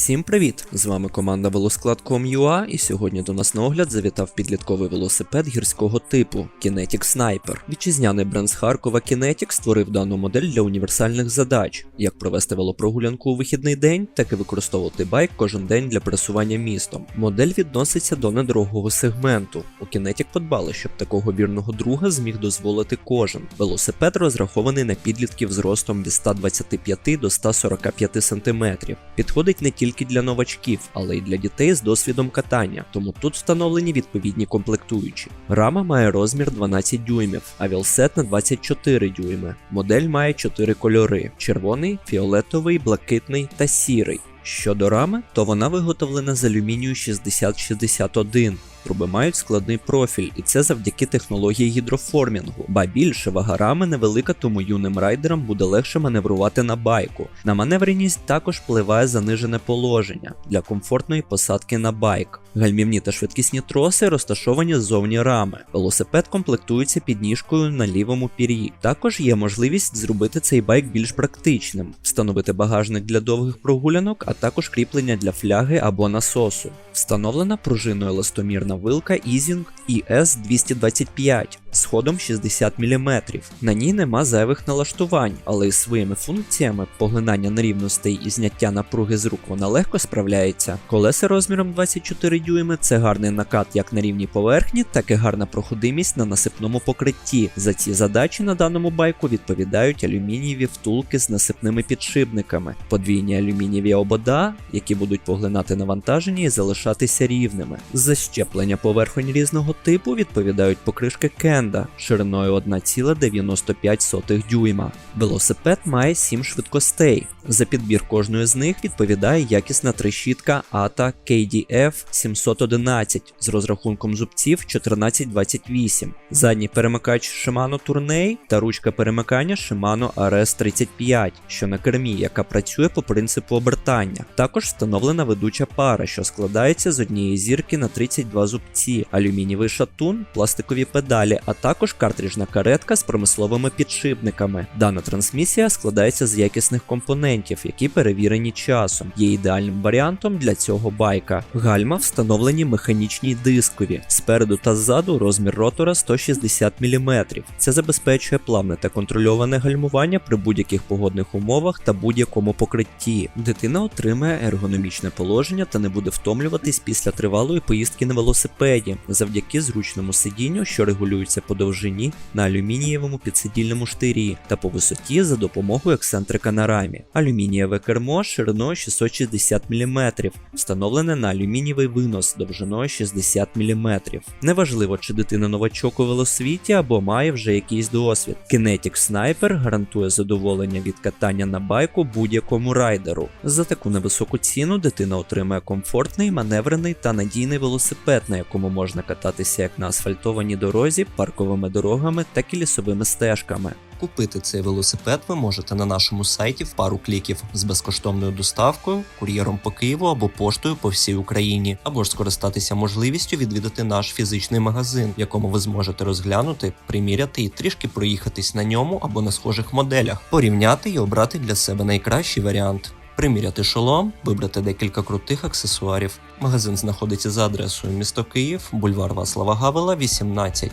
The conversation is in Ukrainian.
Всім привіт! З вами команда Велосклад.com.ua і сьогодні до нас на огляд завітав підлітковий велосипед гірського типу Kinetic Sniper. Вітчизняний бренд з Харкова Kinetic створив дану модель для універсальних задач, як провести велопрогулянку у вихідний день, так і використовувати байк кожен день для пересування містом. Модель відноситься до недорогого сегменту. У Kinetic подбали, щоб такого вірного друга зміг дозволити кожен. Велосипед розрахований на підлітків з ростом від 125 до 145 см. Підходить не тільки для новачків, але й для дітей з досвідом катання, тому тут встановлені відповідні комплектуючі. Рама має розмір 12 дюймів, а вілсет на 24 дюйми. Модель має 4 кольори: червоний, фіолетовий, блакитний та сірий. Щодо рами, то вона виготовлена з алюмінію 6061. Труби мають складний профіль, і це завдяки технології гідроформінгу. Ба більше вага рами невелика, тому юним райдерам буде легше маневрувати на байку. На маневреність також впливає занижене положення для комфортної посадки на байк. Гальмівні та швидкісні троси розташовані ззовні рами. Велосипед комплектується підніжкою на лівому пір'ї. Також є можливість зробити цей байк більш практичним, встановити багажник для довгих прогулянок, а також кріплення для фляги або насосу. Встановлена пружиною еластомірна вилка Easing ES 225 з ходом 60 мм. На ній нема зайвих налаштувань, але із своїми функціями поглинання нерівностей і зняття напруги з рук вона легко справляється. Колеса розміром 24 дюйми це гарний накат як на рівній поверхні, так і гарна проходимість на насипному покритті. За ці задачі на даному байку відповідають алюмінієві втулки з насипними підшипниками, подвійні алюмінієві обода, які будуть поглинати навантаження і залишатися рівними. За щеплення поверхонь різного типу відповідають покришки Кенда шириною 1,95 дюйма. Велосипед має 7 швидкостей. За підбір кожної з них відповідає якісна трещітка ATA KDF 711 з розрахунком зубців 1428, задній перемикач Shimano Tourney та ручка перемикання Shimano RS35, що на кермі, яка працює по принципу обертання. Також встановлена ведуча пара, що складається з однієї зірки на 32 зубці, алюмінієвий шатун, пластикові педалі, а також картриджна каретка з промисловими підшипниками. Дана трансмісія складається з якісних компонентів, які перевірені часом. Є ідеальним варіантом для цього байка. Гальма встановлені механічній дискові. Спереду та ззаду розмір ротора 160 мм. Це забезпечує плавне та контрольоване гальмування при будь-яких погодних умовах та будь-якому покритті. Дитина отримає ергономічне положення та не буде втомлюватись після тривалої поїздки на велосипеді завдяки зручному сидінню, що регулюється по довжині на алюмінієвому підсидільному штирі та по висоті за допомогою ексцентрика на рамі. Алюмінієве кермо шириною 660 мм, встановлене на алюмінієвий винос довжиною 60 мм. Неважливо, чи дитина новачок у велосвіті або має вже якийсь досвід. Kinetic Sniper гарантує задоволення від катання на байку будь-якому райдеру. За таку невисоку ціну дитина отримає комфортний, маневрений та надійний велосипед, на якому можна кататися як на асфальтованій дорозі, парковими дорогами, так і лісовими стежками. Купити цей велосипед ви можете на нашому сайті в пару кліків з безкоштовною доставкою, кур'єром по Києву або поштою по всій Україні, або ж скористатися можливістю відвідати наш фізичний магазин, в якому ви зможете розглянути, приміряти і трішки проїхатись на ньому або на схожих моделях, порівняти і обрати для себе найкращий варіант. Приміряти шолом, вибрати декілька крутих аксесуарів. Магазин знаходиться за адресою місто Київ, бульвар Васлава Гавела, 18.